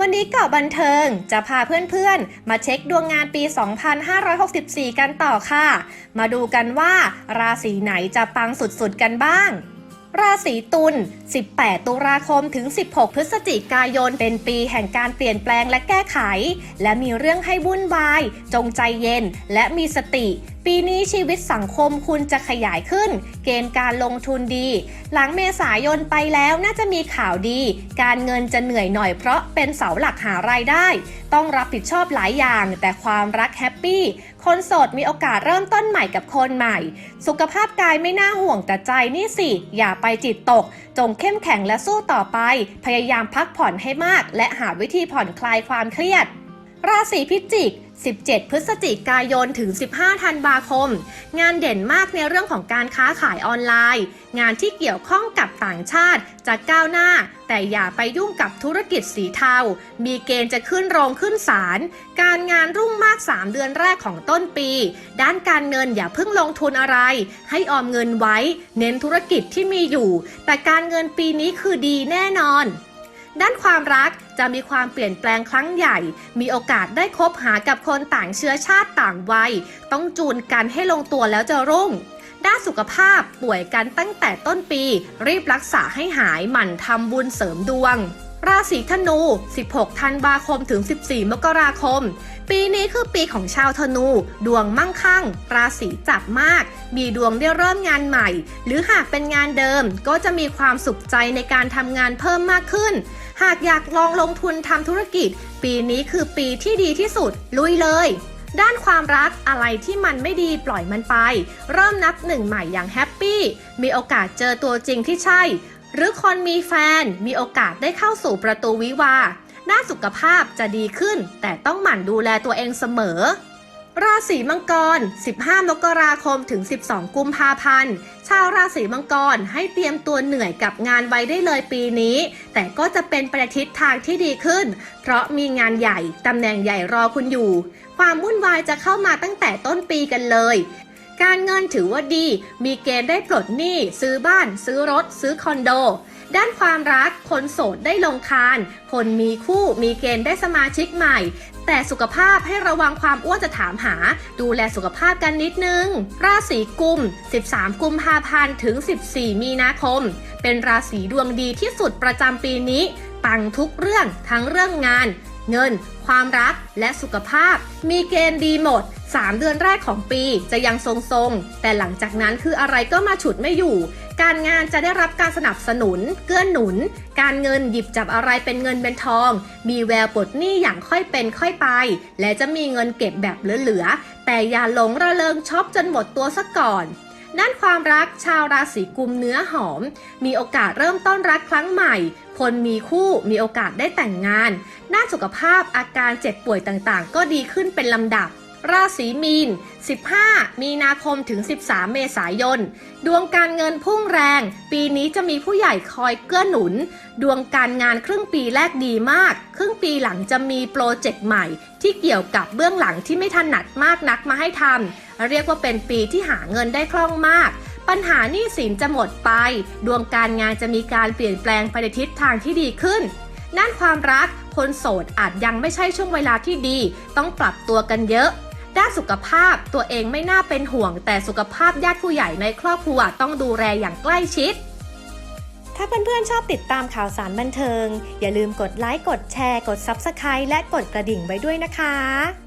วันนี้เกาะบันเทิงจะพาเพื่อนๆ มาเช็คดวงงานปี 2564 กันต่อค่ะ มาดูกันว่า ราศีไหนจะปังสุดๆกันบ้าง ราศีตุล 18 ตุลาคมถึง 16 พฤศจิกายน เป็นปีแห่งการเปลี่ยนแปลงและแก้ไข และมีเรื่องให้วุ่นวาย จงใจเย็น และมีสติ ปีนี้ชีวิตสังคมคุณจะขยายขึ้น เกณฑ์การลงทุนดี หลังเมษายนไปแล้วน่าจะมีข่าวดี การเงินจะเหนื่อยหน่อยเพราะเป็นเสาหลักหารายได้ ต้องรับผิดชอบหลายอย่าง แต่ความรักแฮปปี้ คนโสดมีโอกาสเริ่มต้นใหม่กับคนใหม่ สุขภาพกายไม่น่าห่วงแต่ใจนี่สิ อย่าไปจิตตก จงเข้มแข็งและสู้ต่อไป พยายามพักผ่อนให้มาก และหาวิธีผ่อนคลายความเครียด ราศีพิจิก 17 พฤศจิกายนถึง 15 ธันวาคม งานเด่นมากในเรื่องของการค้าขายออนไลน์ งานที่เกี่ยวข้องกับต่างชาติจะก้าวหน้า แต่อย่าไปยุ่งกับธุรกิจสีเทา มีเกณฑ์จะขึ้นโรงขึ้นศาล การงานรุ่งมาก 3 เดือนแรกของต้นปี ด้านการเงินอย่าเพิ่งลงทุนอะไร ให้ออมเงินไว้ เน้นธุรกิจที่มีอยู่ แต่การเงินปีนี้คือดีแน่นอน ด้านความรักจะมีความเปลี่ยนแปลงครั้งใหญ่ มีโอกาสได้คบหากับคนต่างเชื้อชาติต่างวัย ต้องจูนกันให้ลงตัวแล้วจะรุ่ง ด้านสุขภาพป่วยกันตั้งแต่ต้นปี รีบรักษาให้หายหมั่นทำบุญเสริมดวง ราศีธนู 16 ธันวาคมถึง 14 มกราคม ปีนี้คือปีของชาวธนู ดวงมั่งคั่ง ราศีจับมาก มีดวงได้เริ่มงานใหม่ หรือหากเป็นงานเดิมก็จะมีความสุขใจในการทำงานเพิ่มมากขึ้น หากอยากลองลงทุนทำธุรกิจ ปีนี้คือปีที่ดีที่สุด ลุยเลย ด้านความรักอะไรที่มันไม่ดีปล่อยมันไป เริ่มนับหนึ่งใหม่อย่างแฮปปี้ มีโอกาสเจอตัวจริงที่ใช่ หรือคนมีแฟน มีโอกาสได้เข้าสู่ประตูวิวาห์ด้านสุขภาพจะดีขึ้น แต่ต้องหมั่นดูแลตัวเองเสมอ ราศีมังกร 15 มกราคมถึง 12 กุมภาพันธ์ ชาวราศีมังกรให้เตรียมตัวเหนื่อยกับงานไว้ได้เลยปีนี้ แต่ก็จะเป็นประทิศทางที่ดีขึ้น เพราะมีงานใหญ่ ตำแหน่งใหญ่รอคุณอยู่ ความวุ่นวายจะเข้ามาตั้งแต่ต้นปีกันเลย การเงินถือว่าดี มีเกณฑ์ได้ปลดหนี้ ซื้อบ้าน ซื้อรถ ซื้อคอนโดด้านความรัก คนโสดได้ลงคาน คนมีคู่มีเกณฑ์ได้สมาชิกใหม่ แต่สุขภาพให้ระวังความอ้วนจะถามหา ดูแลสุขภาพกันนิดนึง ราศีกุม 13 กุมภาพันธ์ถึง 14 มีนาคม เป็นราศีดวงดีที่สุดประจำปีนี้ ปังทุกเรื่องทั้งเรื่องงาน เงิน ความรักและสุขภาพ มีเกณฑ์ดีหมด 3 เดือนแรกของปีจะยังทรงๆ แต่หลังจากนั้นคืออะไรก็มาฉุดไม่อยู่ การงานจะได้รับการสนับสนุน เกื้อหนุน การเงินหยิบจับอะไรเป็นเงินเป็นทอง มีแววปลดหนี้อย่างค่อยเป็นค่อยไป และจะมีเงินเก็บแบบเหลือๆ แต่อย่าหลงระเริงช็อปจนหมดตัวซะก่อนด้านความรักชาวราศีกุมเนื้อหอม มีโอกาสเริ่มต้นรักครั้งใหม่ คนมีคู่มีโอกาสได้แต่งงานด้านสุขภาพอาการเจ็บป่วยต่างๆ ก็ดีขึ้นเป็นลำดับ ราศีมีน 15 มีนาคมถึง 13 เมษายน ดวงการเงินพุ่งแรง ปีนี้จะมีผู้ใหญ่คอยเกื้อหนุน ดวงการงานครึ่งปีแรกดีมาก ครึ่งปีหลังจะมีโปรเจกต์ใหม่ ที่เกี่ยวกับเบื้องหลังที่ไม่ถนัดมากนักมาให้ทำเรียกว่าเป็นปีที่หาเงินได้คล่องมากปัญหาหนี้สินจะหมดไป ดวงการงานจะมีการเปลี่ยนแปลงไปในทิศทางที่ดีขึ้น ด้านความรัก คนโสดอาจยังไม่ใช่ช่วงเวลาที่ดี ต้องปรับตัวกันเยอะ ด้านสุขภาพตัวเองไม่น่าเป็นห่วง แต่สุขภาพญาติผู้ใหญ่ในครอบครัวต้องดูแลอย่างใกล้ชิด ถ้าเพื่อนๆชอบติดตามข่าวสารบันเทิง อย่าลืมกดไลค์กดแชร์ กด Subscribe และกดกระดิ่งไว้ด้วยนะคะ